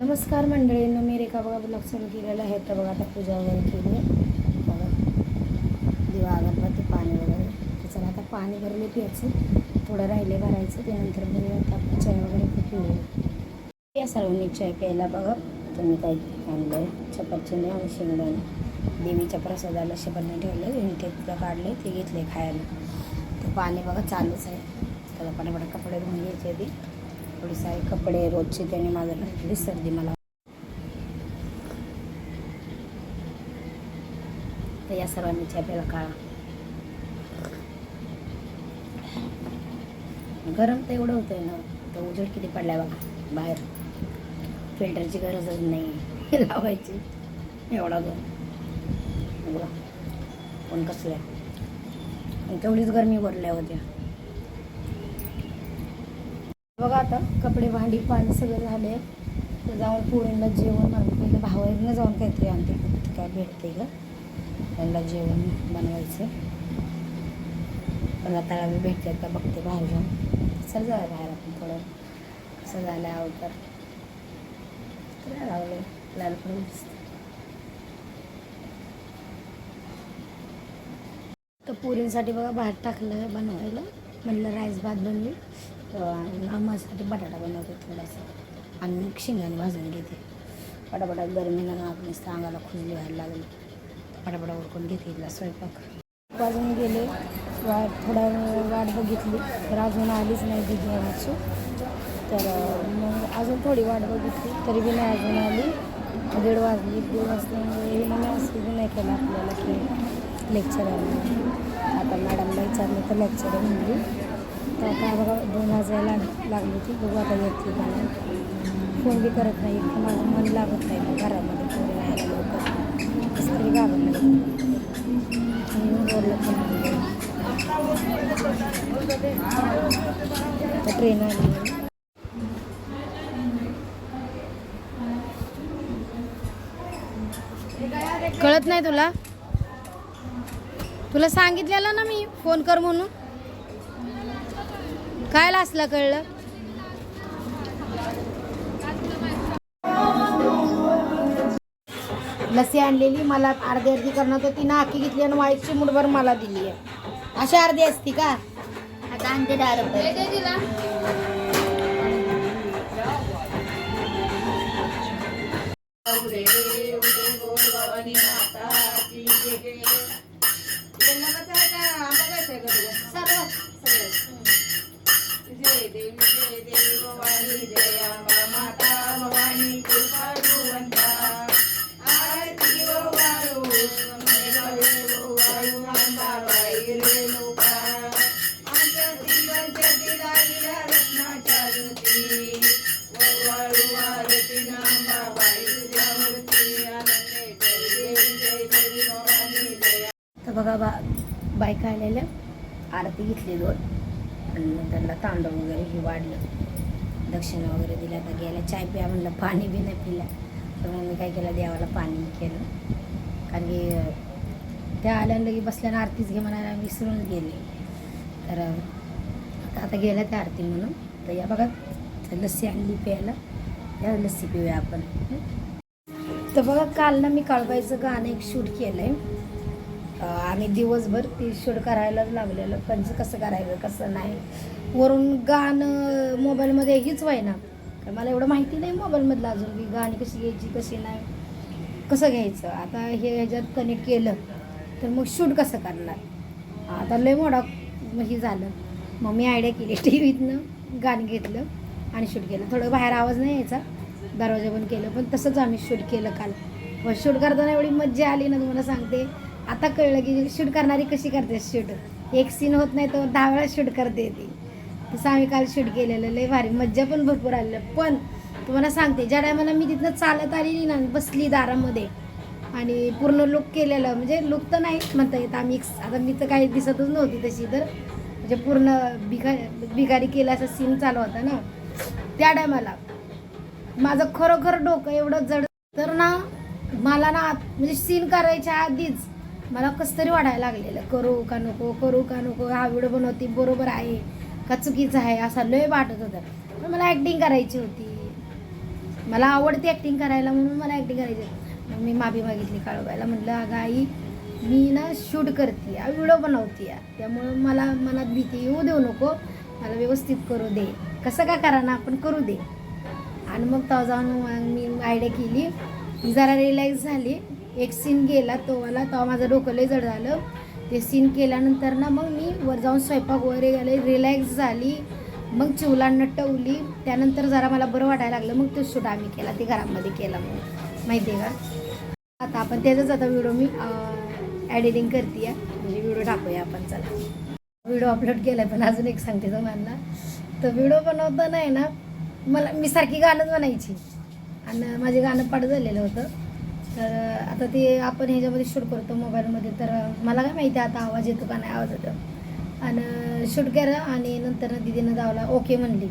नमस्कार मंडळींना मी रेखा बघा ब्लॉग सुरू केलेला आहे. तर बघा आता पूजा वगैरे केली. बघा दिवा अगरबत्ती पाणी वगैरे. तर चला आता पाणी भरले प्यायचं थोडं राहिले भरायचं. त्यानंतर भरूया आपण चाय वगैरे पिऊ या सर्वांनी चाय प्यायला बघा. तुम्ही काही काय आणलं आहे चपातीने आणि शेंगदाणे. देवीच्या प्रसादाला शेपणने ठेवले. आणि ते तिथं काढले ते घेतले खायला. ते पाणी बघा चालूच आहे. त्याला पटापट कपडे धुवून घ्यायचे आधी. थोडी सारे कपडे रोजचे त्याने माझं विसरली सर्दी मला. तर या सर्वांनी आपल्याला काळा. गरम तर एवढं होतंय ना तर उजेड किती पडलाय बघा बाहेर. फिल्टरची गरजच नाही लावायची. एवढा गरम. बघा पण कसलं आहे. तेवढीच गरमी भरल्या होत्या. बघा आता कपडे भांडी पाणी सगळं झाले. तर जाऊन पोळींना जेवण पहिलं भावाईनं जाऊन काहीतरी आणते काय भेटते ग? त्यांना जेवण बनवायचं. पण आता मी भेटते का बघते बाहेर जाऊन चल जाऊया बाहेर आपण थोडं? असं झालं अवतर? लावलं लाल पण तर पुरींसाठी बघा भात टाकलं बनवायला. म्हणलं राईस भात बनली आणि आम्हासाठी बटाटा बनवते थोडासा. आणि मग शेंगाने भाजून घेते. पटापटा गरमीनं आपण अंगाला खुजली व्हायला लागली. पटापटा उरकून घेते इथला स्वयंपाक. वाजून गेले. वाट थोडा वेळ वाट बघितली. तर अजून आलीच नाही दिदी आमची तर मग अजून थोडी वाट बघितली. तरी बी नाही अजून आली. दीड वाजली. दीड वाजल्यामुळे हिनं बी नाही केला आपल्याला की लेक्चर आहे आता मॅडमला विचारलं तर लेक्चर म्हणली तर आता बघा दोन वाजायला लाग लागली होती. बघू आता येते का फोन बी करत नाही. तर माझं मन लागत नाही घरामध्ये. फोन राहायला लवकर. असं तरी घाबरलं नाही बोललं पण ट्रेन आली. कळत नाही तुला? तुला सांगितलेलं ना मी फोन कर म्हणून? काय असला कळलं? लसी आणलेली मला अर्धी अर्धी करणार तर तिनं आखी घेतली आणि वाईटची मुठभर मला दिली आहे. अशी अर्धी असती का? आता आणते दहा रुपये सर्व. बघा बा बायका आलेल्या. आरती घेतली दोन. आणि त्यांना तांदूळ वगैरे हे वाढलं. दक्षिणा वगैरे दिल्या तर गेल्या चाय प्या म्हणलं पाणी बी नाही पिलं. तर मग मी काय केलं देवाला पाणी केलं. कारण की त्या आल्या लगी बसल्यानं आरतीच घे म्हणायला विसरून गेले. तर आता गेल्या त्या आरती म्हणून. तर या बघा लस्सी आणली प्यायला. त्या लस्सी पिऊया आपण. तर बघा काल ना मी काळबाईचं गाणं एक शूट केलं आहे आम्ही दिवसभर ती शूट करायलाच लागलेलं. कंच कसं करायचं कसं नाही. वरून गाणं मोबाईलमध्ये हीच व्हायना. कारण मला एवढं माहिती नाही मोबाईलमधलं अजून की गाणी कशी घ्यायची कशी नाही. कसं घ्यायचं? आता हे ह्याच्यात कनेक्ट केलं तर मग शूट कसं करणार? आता लय मोठा हे झालं. मग मी आयडिया केली टी व्हीतनं गाणं घेतलं आणि शूट केलं. थोडं बाहेर आवाज नाही यायचा दरवाजा बंद केलं पण तसंच आम्ही शूट केलं काल. पण शूट करताना एवढी मज्जा आली ना तुम्हाला सांगते. आता कळलं की शूट करणारी कशी करते शूट? एक सीन होत नाही तर दहा वेळा शूट करते ती. तसं आम्ही काल शूट केलेलं लय भारी. मज्जा पण भरपूर आलेलं. पण तुम्हाला सांगते ज्या टायमाला मी तिथनं चालत आलेली ना बसली दारामध्ये आणि पूर्ण लुक केलेलं म्हणजे लुक तर नाही म्हणता येत आम्ही. आता मी तर काही दिसतच नव्हती तशी तर म्हणजे पूर्ण भिका भिकारी केला असा सीन चालू होता ना. त्या टायमाला माझं खरोखर डोकं एवढं जड तर ना मला ना आत- म्हणजे सीन करायच्या आधीच मला कसं तरी वाढायला लागलेलं. करू का नको करू का नको हा व्हिडिओ बनवते बरोबर आहे. का चुकीचं आहे असा लय वाटत होतं. पण मला ॲक्टिंग करायची होती. मला आवडते ॲक्टिंग करायला म्हणून मला ॲक्टिंग करायची मग मी माफी मागितली काळूबाईला. म्हटलं अगं आई मी ना शूट करते व्हिडिओ बनवते त्यामुळं मला मनात भीती येऊ देऊ नको. मला व्यवस्थित करू दे. कसं का करा ना आपण करू दे. आणि मग तेव्हा जाऊन मी आयडिया केली. जरा रिलॅक्स झाली. एक सीन गेला तो वाला तेव्हा माझं डोकं लय जड झालं. ते सीन केल्यानंतर ना मग मी वर जाऊन स्वयंपाक वगैरे गेले रिलॅक्स झाली. मग चिवलांना टवली त्यानंतर जरा मला बरं वाटायला लागलं मग तो शूट आम्ही केला ते घरामध्ये केला मग. माहिती आहे का? आता आपण त्याचाच आता व्हिडिओ मी ॲडिटिंग करते म्हणजे व्हिडिओ टाकूया आपण चला. व्हिडिओ अपलोड केला पण अजून एक सांगते तुम्हाला. तर व्हिडिओ बनवताना आहे ना मला मी सारखी गाणंच म्हणायची. आणि माझे गाणं पाठ झालेलं होतं. तर आता ते आपण ह्याच्यामध्ये शूट करतो मोबाईलमध्ये तर मला काय माहिती आता आवाज येतो का नाही आवाज येतो. आणि शूट केलं आणि नंतर दिदीनं जावला ओके म्हणली.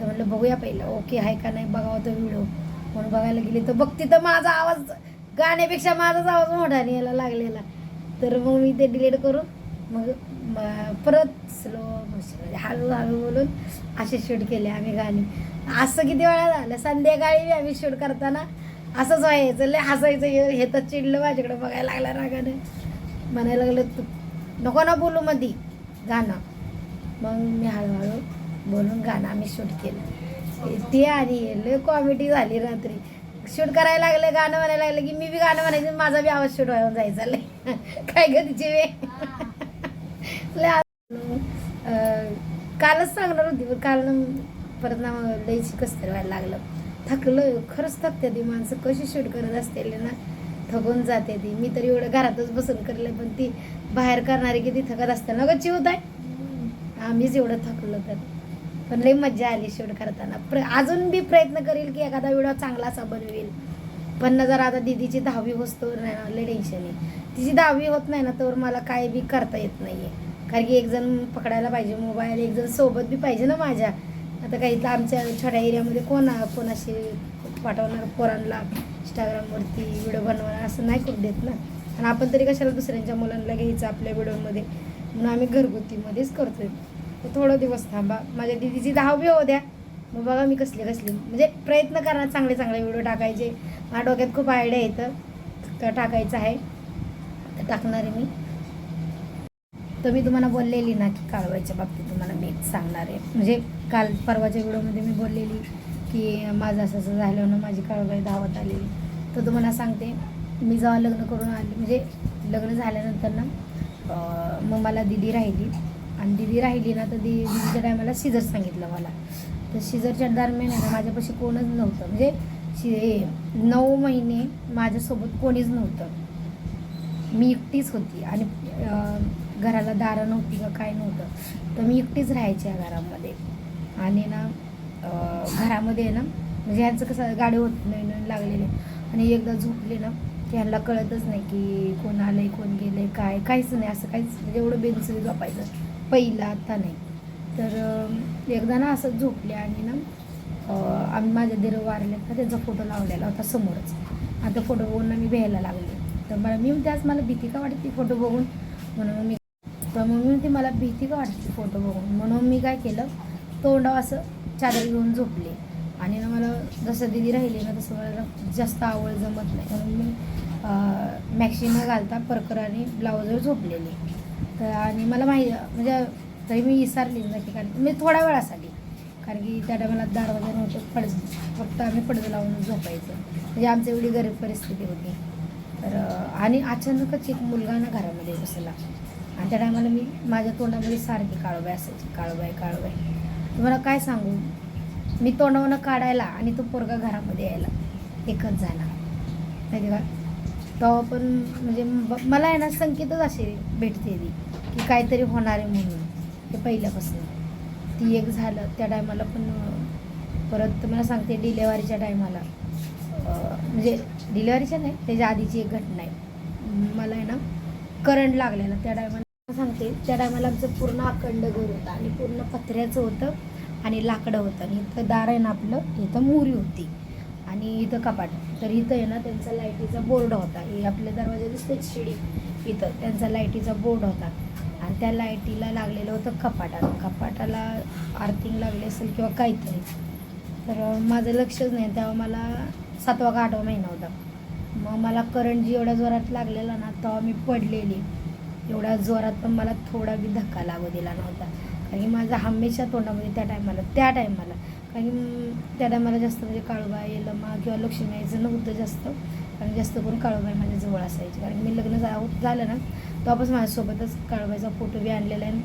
तर म्हटलं बघूया पहिलं ओके आहे का नाही बघावं तो व्हिडिओ म्हणून बघायला गेली तर बघते तर माझा आवाज गाण्यापेक्षा माझाच आवाज मोठा यायला लागलेला. तर मग मी ते डिलीट करून मग परत स्लो हळूहळू बोलून असे शूट केले आम्ही गाणी. असं किती वेळा झालं संध्याकाळी बी आम्ही शूट करताना असंच व्हायचं लय हसायचं हे हे तर चिडलं माझ्याकडे बघायला लागला रागाने. म्हणायला लागलं तू नको ना बोलू मधी गाणं मग मी हळूहळू बोलून गाणं आम्ही शूट केलं. ते आणि लय कॉमेडी झाली रात्री. शूट करायला लागले गाणं म्हणायला लागलं की मी बी गाणं म्हणायचं माझा बी आवाज शूट व्हायला जायचा लय. काय ग तिची वे लय कालच सांगणार होती पण काल परत ना लयची कसतरी व्हायला लागलं. थकलं खरंच थकते ती माणसं. कशी शूट करत असतील ना? थकून जाते ती. मी तर एवढं घरातच बसून करले पण ती बाहेर करणारी किती थकत असते ना गच्ची होत आहे आम्हीच एवढं थकलो तर. पण लई मज्जा आली शूट करताना. प्र अजून बी प्रयत्न करेल की एखादा व्हिडिओ चांगला असा बनवेल. पण ना जरा आता दीदीची दहावी होतो नाही ना टेन्शन आहे. तिची दहावी होत नाही ना तर मला काय बी करता येत नाही आहे कारण की एक जण पकडायला पाहिजे मोबाईल एक जण सोबत बी पाहिजे ना माझ्या. आता काही इथं आमच्या छोट्या एरियामध्ये कोण कोणाशी पाठवणार पोरांना इंस्टाग्रामवरती व्हिडिओ बनवणार असं नाही करू देत ना. आणि आपण तरी कशाला दुसऱ्यांच्या मुलांना घ्यायचं आपल्या व्हिडिओमध्ये म्हणून आम्ही घरगुतीमध्येच करतोय. तर थोडं दिवस थांबा. माझ्या दिदीची दहावी हो द्या. मग बघा मी कसले कसले. म्हणजे प्रयत्न करणार चांगले चांगले व्हिडिओ टाकायचे. माझ्या डोक्यात खूप आयडिया येतं तर टाकायचं आहे. तर टाकणार आहे मी. तर मी तुम्हाला बोललेली ना की काळवायच्या बाबतीत तुम्हाला मी सांगणार आहे. म्हणजे काल परवाच्या व्हिडिओमध्ये मी बोललेली की माझं असं असं झालं ना माझी काळबाई धावत आलेली. तर तुम्हाला सांगते मी जेव्हा लग्न करून आले म्हणजे लग्न झाल्यानंतर ना मग मला दिदी राहिली. आणि दिदी राहिली ना तर दि दिदीच्या टायमाला सिजर सांगितलं मला. तर सिजरच्या दरम्यान आहे ना माझ्यापाशी कोणच नव्हतं. म्हणजे शि नऊ महिने माझ्यासोबत कोणीच नव्हतं. मी एकटीच होती. आणि घराला दारं नव्हती का काय नव्हतं. तर मी एकटीच राहायची या घरामध्ये. आणि ना घरामध्ये आहे ना म्हणजे ह्यांचं कसं गाडी होत नाही नवीन लागलेले. आणि एकदा झोपले ना की ह्यांना कळतच नाही की कोण आलंय कोण गेलंय काय काहीच नाही. असं काहीच म्हणजे एवढं बेनसरी झोपायचं. पहिलं आता नाही. तर एकदा ना असंच झोपले आणि ना आम्ही माझ्या दिर वारले तर त्यांचा फोटो लावलेला होता समोरच. आता फोटो बघून मी भ्यायला लागले. तर मला मी म्हणते आज मला भीती का वाटते फोटो बघून? म्हणून मी तर मग मी मला भीती का वाटते फोटो बघून? म्हणून मी काय केलं तोंडावर असं चादर घेऊन झोपले. आणि ना मला जसं दिदी राहिली ना तसं मला जास्त आवड जमत नाही. म्हणून मी मॅक्सिमम न घालता परकर आणि ब्लाऊजवर झोपलेली. तर आणि मला माहिती म्हणजे तरी मी विसरली ना की कारण मी थोड्या वेळासाठी. कारण की त्या टायमाला दरवाजा नव्हतं पड फक्त आम्ही पडदं लावून झोपायचं. म्हणजे आमची एवढी गरीब परिस्थिती होती. तर आणि अचानकच एक मुलगा ना घरामध्ये बसला. आणि त्या टायमाला मी माझ्या तोंडामध्ये सारखी काळोबाई असायची. काळोबाई काळोबाई. तुम्हाला काय सांगू? मी तोंडावनं काढायला आणि तो पोरगा घरामध्ये यायला एकच जाणार. माहिती का? तेव्हा पण म्हणजे ब- मला आहे ना संकेतच असे भेटते ती की काहीतरी होणार आहे म्हणून. ते पहिल्यापासून. ती एक झालं त्या टायमाला पण परत तुम्हाला सांगते डिलेवरीच्या टायमाला म्हणजे डिलेवरीच्या नाही त्याच्या आधीची एक घटना आहे. मला आहे ना करंट लागलेला त्या टायमाला सांगते त्या टायमाला आमचं पूर्ण अखंड घर होतं आणि पूर्ण पत्र्याचं होतं आणि लाकडं होतं. आणि इथं दार आहे ना आपलं इथं मोरी होती. आणि इथं कपाट. तर इथं आहे ना त्यांचा लाईटीचा बोर्ड होता. हे आपल्या दरवाजा दिसते शिडी. इथं त्यांचा लाईटीचा बोर्ड होता. आणि त्या लाईटीला लागलेलं होतं कपाटाला कपाटाला आर्थिंग लागली असेल किंवा काहीतरी. तर माझं लक्षच नाही. तेव्हा मला सातवा का आठवा महिना होता. मग मला करंट जी एवढ्या जोरात लागलेला ना तेव्हा मी पडलेली. एवढ्या जोरात पण मला थोडा बी धक्का लागू दिला नव्हता. कारण की माझा हमेशा तोंडामध्ये त्या टायमाला त्या टायमाला कारण की त्या टायमाला जास्त म्हणजे काळूबाई लमा किंवा लक्ष्मी यायचं नव्हतं जास्त. कारण जास्त करून काळूबाई माझ्याजवळ असायची. कारण मी लग्न झा- झालं ना तेव्हापासून माझ्यासोबतच काळूबाईचा फोटो बी आणलेला आहे.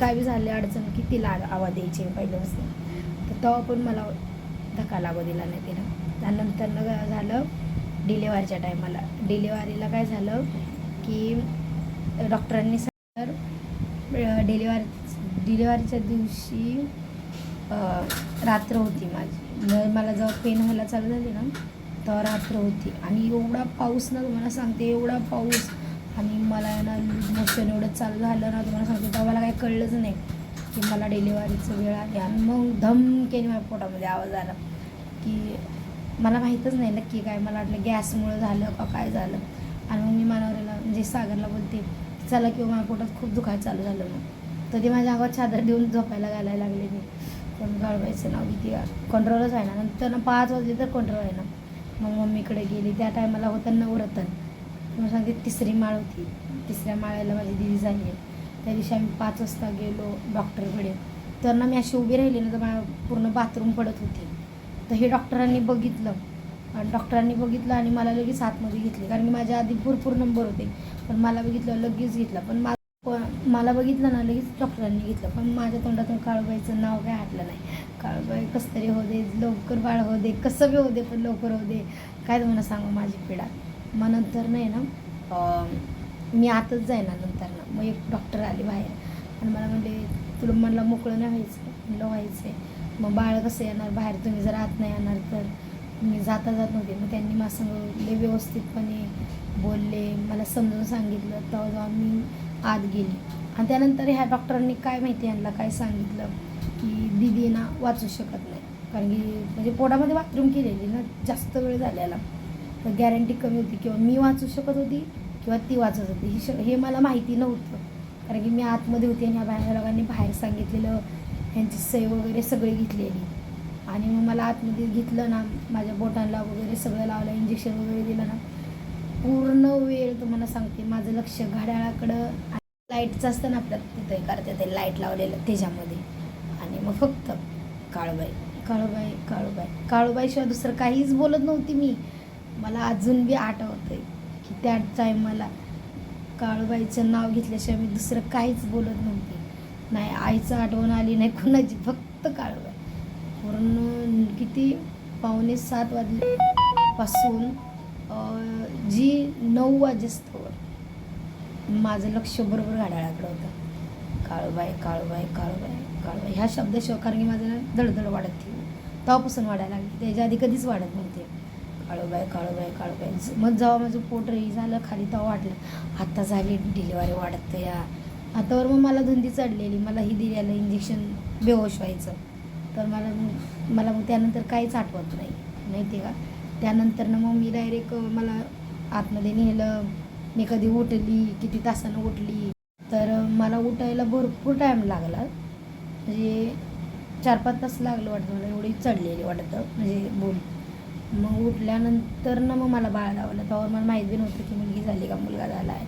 काय बी झाले अडचण की तिला आ- आवाज द्यायची पहिल्यापासून. तर तेव्हा पण मला धक्का लागू दिला नाही तिनं. त्यानंतर झालं डिलेवरीच्या टायमाला डिलेवारीला काय झालं की डॉक्टरांनी सांगितलं डिलेवरी डिलेवरीच्या दिवशी रात्र होती माझी. मग मला जेव्हा पेन व्हायला चालू झाली ना तेव्हा रात्र होती. आणि एवढा पाऊस ना तुम्हाला सांगते एवढा पाऊस. आणि मला ना मोशन एवढं चालू झालं ना तुम्हाला सांगते तेव्हा मला काही कळलंच नाही की मला डिलिव्हरीचं वेळ आली. आणि मग धमकेने माझ्या पोटामध्ये आवाज आला की मला माहीतच नाही नक्की काय. मला वाटलं गॅसमुळं झालं का काय झालं. आणि मग मी मानवऱ्याला म्हणजे सागरला बोलते चला किंवा हो, माझ्या पोटात खूप दुखायला चालू झालं मग. तर माझ्या अंगावर चादर देऊन झोपायला घालायला लागले मी. पण गळवायचं नाव किती कंट्रोलच आहे ना नंतर ना पाच वाजले तर कंट्रोल आहे ना मग मम्मीकडे गेली. त्या टायमाला होतं नवरतन मग सांगते तिसरी माळ होती. तिसऱ्या माळ्याला माझी दिदी झाली आहे. त्या दिवशी आम्ही पाच वाजता गेलो डॉक्टरकडे. तर ना मी अशी उभी राहिली ना तर मला पूर्ण बाथरूम पडत होती. तर हे डॉक्टरांनी बघितलं. डॉक्टरांनी बघितलं आणि मला लगेच आतमध्ये घेतले. कारण की माझ्या आधी भरपूर नंबर होते. पण मला बघितलं लगेच घेतला. पण मा मला बघितलं ना लगेच डॉक्टरांनी घेतलं. पण माझ्या तोंडातून काळूबाईचं नाव काय हटलं नाही. काळूबाई कसं तरी हो दे लवकर बाळ हो दे कसं बी हो दे पण लवकर हो दे. काय तुम्हाला सांगू माझी पिढा? मग नंतर नाही ना मी मी आतच जाईना नंतर ना मग एक डॉक्टर आले बाहेर. आणि मला म्हणले तुला म्हणलं मोकळं नाही व्हायचं? म्हणलं व्हायचं आहे मग बाळ कसं येणार? बाहेर तुम्ही जर आत नाही येणार तर? मी जाता जात नव्हते. मग त्यांनी माझं संग लय व्यवस्थितपणे बोलले. मला समजून सांगितलं. तेव्हा जेव्हा मी आत गेली. आणि त्यानंतर ह्या डॉक्टरांनी काय माहिती यांना काय सांगितलं की दिदी ना वाचू शकत नाही. कारण की म्हणजे पोटामध्ये बाथरूम केलेली ना जास्त वेळ झालेला. तर गॅरंटी कमी होती. किंवा मी वाचू शकत होती किंवा ती वाचत होती. ही श हे मला माहिती नव्हतं. कारण की मी आतमध्ये होती आणि ह्या बाहेर लोकांनी बाहेर सांगितलेलं. ह्यांची सही वगैरे सगळी घेतलेली. आणि मग मला आतमध्ये घेतलं ना माझ्या बोटांना वगैरे सगळं लावलं इंजेक्शन वगैरे दिलं ना पूर्ण वेळ तुम्हाला सांगते माझं लक्ष घड्याळाकडं लाईटचं असतं ना आपल्या तिथं करते ते लाइट लावलेलं त्याच्यामध्ये. आणि मग फक्त काळूबाई काळूबाई काळूबाई. काळूबाईशिवाय दुसरं काहीच बोलत नव्हती मी. मला अजून बी आठवतंय की त्या टायमाला काळूबाईचं नाव घेतल्याशिवाय मी दुसरं काहीच बोलत नव्हती. नाही आईचं आठवण आली नाही कुणाची फक्त काळूबाई. पूर्ण किती पावणे सात वाजल्यापासून जी नऊ वाजेस्तोवर माझं लक्ष बरोबर घड्याळाकडं होतं. काळूबाई काळूबाई काळूबाई काळूबाई. ह्या शब्दाशिवाय कारण की माझं धडधड वाढत ती तेव्हापासून वाढायला लागली. त्याच्या आधी कधीच वाढत नव्हते. काळूबाई काळूबाई काळूबाई. मग जेव्हा माझं पोट रही झालं खाली तेव्हा वाटलं आता झाली डिलिव्हरी वाढत या. आतावर मग मला धुंदी चढलेली. मला ही दिल्याला इंजेक्शन बेहोश व्हायचं. तर मला मग मला मग त्यानंतर काहीच आठवत नाही माहिती आहे का? त्यानंतर ना मग मी डायरेक्ट मला आतमध्ये नेलं. मी कधी उठली किती तासानं उठली. तर मला उठायला भरपूर टाईम लागला. म्हणजे चार पाच तास लागलं वाटतं मला एवढी चढलेली वाटतं. म्हणजे बोल. मग उठल्यानंतर ना मग मला बाळ लावलं. तेव्हा मला माहीत बी नव्हतं की मुलगी झाली का मुलगा झाला आहे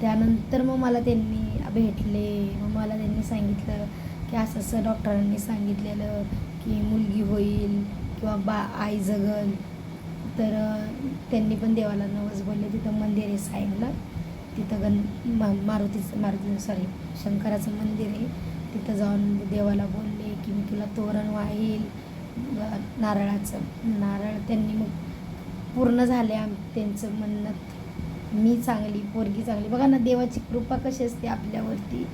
त्यानंतर मग मला त्यांनी भेटले. मग मला त्यांनी सांगितलं की असं असं डॉक्टरांनी सांगितलेलं की मुलगी होईल किंवा बा आई जगल. तर त्यांनी पण देवाला नवस बोलले. तिथं मंदिर आहे साईडला. तिथं गण मा मारुतीचं मारुती सॉरी शंकराचं मंदिर आहे. तिथं जाऊन देवाला बोलले की मी तुला तोरण वाहील. नारळाचं नारळ त्यांनी मग पूर्ण झाले आम त्यांचं म्हणणं. मी चांगली पोरगी चांगली. बघा ना देवाची कृपा कशी असते आपल्यावरती.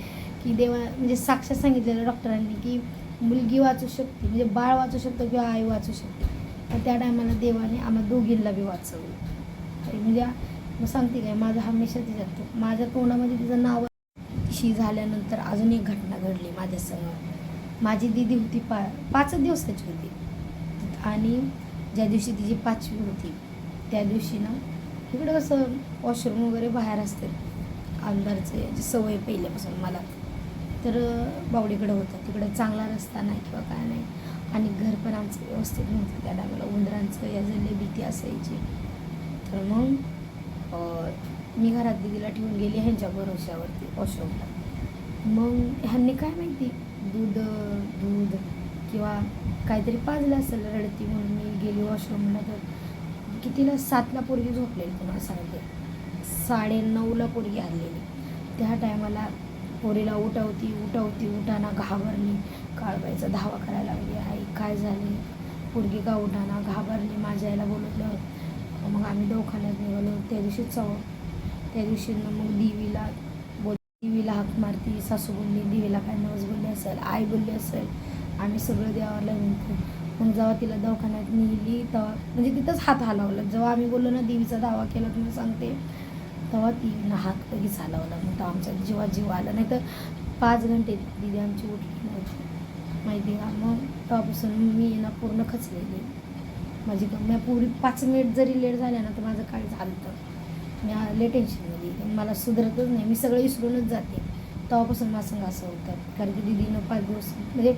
की देवा म्हणजे साक्षात सांगितलेलं डॉक्टरांनी की मुलगी वाचू शकते म्हणजे बाळ वाचू शकतो किंवा आई वाचू शकते. तर त्या टायमाला देवाने आम्हा दोघींना बी वाचवलं. म्हणजे मग सांगते काय माझा हमेशा तिच्यात माझ्या तोंडामध्ये तिचं नाव शी झाल्यानंतर अजून एक घटना घडली माझ्यासमोर. माझी दिदी होती पा पाचच दिवसाची होती. आणि ज्या दिवशी तिची पाचवी होती त्या दिवशी ना इकडं कसं वॉशरूम वगैरे बाहेर असते. अंधारचे सवय पहिल्यापासून मला. तर बावडीकडं होतं. तिकडं चांगला रस्ता नाही किंवा काय नाही. आणि घर पण आमचं व्यवस्थित नव्हतं. त्या टायमाला उंदरांचं या जल्ले भीती असायची. तर मग मी घरात दिदीला ठेवून गेली ह्यांच्या भरोश्यावरती वॉशरूमला मग ह्यांनी काय माहिती? दूध दूध किंवा काहीतरी पाजलं असेल रडती म्हणून मी गेली वॉशरूमला तर कितीला? सातला पोरगी झोपलेली तुम्हाला सांगते. साडे नऊला पोरगी आलेली. त्या टायमाला पोरीला उठवती उठवती उठाना घाबरली. काळबाईचा धावा करायला लागली आई काय झाले? पोरगी का उठाना? घाबरली माझ्या आईला बोलवलं. मग आम्ही दवाखान्यात निघालो. त्या दिवशी चव त्या दिवशी मग देवीला बोल देवीला हाक मारती सासू बोलली देवीला काय नवस बोलली असेल? आई बोलली असेल? आम्ही सगळं देवाला म्हणतो मग जेव्हा तिला दवाखान्यात नेली तेव्हा म्हणजे तिथंच हात हलवलं. जेव्हा आम्ही बोललो ना देवीचा दावा केला तुम्ही सांगते. तेव्हा ती हात तरी हलवला मग तेव्हा आमच्या जेव्हा जीव आला. नाही तर पाच घंटे दिदी आमची उठली नव्हती. माहिती आहे का? मग तेव्हापासून मी ना पूर्ण खचलेली. माझी मी पूर्वी पाच मिनिट जरी लेट झाल्या ना तर माझं काय झालं मी लय टेन्शनमध्ये मला सुधरतच नाही. मी सगळं विसरूनच जाते. तेव्हापासून माझं संग असं होतं. कारण की दिदीनं पाच दिवस म्हणजे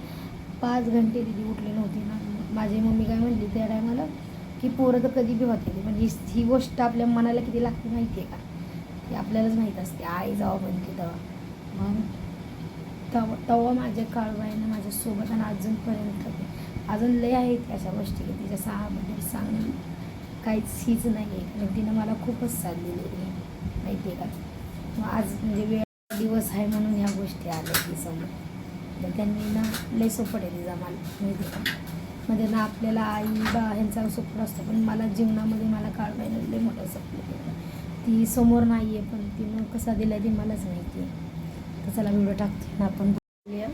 पाच घंटे दिदी उठली नव्हती ना. माझी मम्मी काय म्हणली त्या टायमाला की पोरं तर कधी बी होते. म्हणजे ही गोष्ट आपल्या मनाला किती लागते माहिती आहे का? ती आपल्यालाच माहीत असते. आई जावा म्हणते तेव्हा. मग तेव्हा तेव्हा माझ्या काळबाईनं माझ्यासोबत आणि अजूनपर्यंत अजून लय आहेत अशा गोष्टी की तिच्या सहाबद्दल सांगणं काहीच हीच नाही आहे कारण तिनं मला खूपच साथ दिलेली आहे. माहिती आहे का? मग आज म्हणजे वेळ दिवस आहे म्हणून ह्या गोष्टी आल्या की समोर. तर त्यांनी ना लय सोपट आहे तिचा मला. माहिती का? म्हणजे ना आपल्याला आई बा ह्यांचा सोपट असतो पण मला जीवनामध्ये मला काळबाईनं लय मोठं स्वप्न केलं. ती समोर नाही आहे पण ती मग कसा दिला ते मलाच माहिती आहे तर चला व्हिडिओ टाकते ना आपण बोलूया.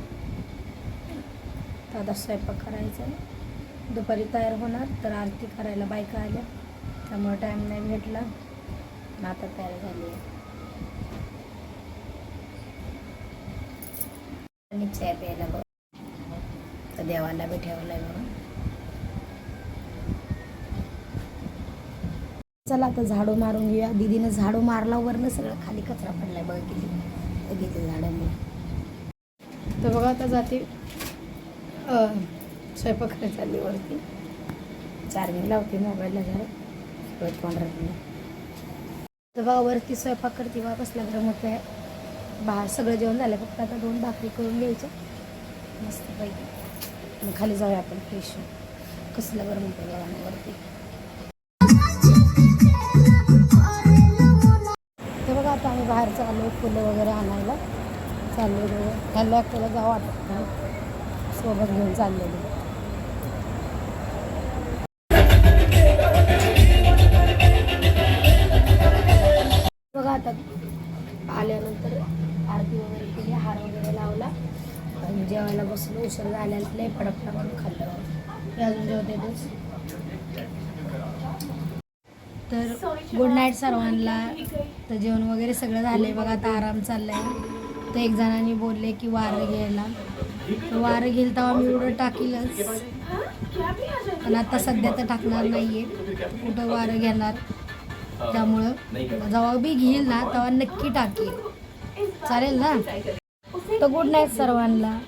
आता स्वयंपाक करायचा आहे. दुपारी तयार होणार तर आरती करायला बायका आल्या. त्यामुळे टाईम नाही भेटला. आता तयार झाली आहे. चहा प्यायला बघ. तर देवाला बी आहे बघा चला आता झाडू मारून घेऊया. दिदीनं झाडू मारला वरनं सगळं खाली कचरा पडलाय बघा किती. घेते झाडांनी. तर बघा आता जाते. स्वयंपाक करायला चालली वरती. चार्जिंग लावते मोबाईलला जरा. परत तर बघा वरती स्वयंपाक करते बा कसला गरम होत आहे. बाहेर सगळं जेवण झालं फक्त आता दोन भाकरी करून घ्यायच्या. पाहिजे मग खाली जाऊया आपण फ्रेश कसलं गरम होतं बघा वरती. तर आम्ही बाहेर चाललो फुलं वगैरे आणायला. चाललेलो. ह्याला एकट्याला जावं वाटत सोबत घेऊन चाललेलो. बघा आता आल्यानंतर आरती वगैरे केली हार वगैरे लावला. आणि जेवायला बसलो उशीर झाल्याला लय पडपडा म्हणून खाल्लं. अजून अजून जेवतेच तर गुड नाईट सर्वांना. तर जेवण वगैरे सगळं झालं आहे बघा आता आराम चाललाय. तर एक जणांनी बोलले की वारं घ्यायला. तर वारं घेईल तेव्हा मी एवढं टाकीलच. पण आता सध्या तर टाकणार नाहीये. कुठं वारं घेणार? त्यामुळं जेव्हा बी घेईल ना तेव्हा नक्की टाकेल. चालेल ना? तर गुड नाईट सर्वांना.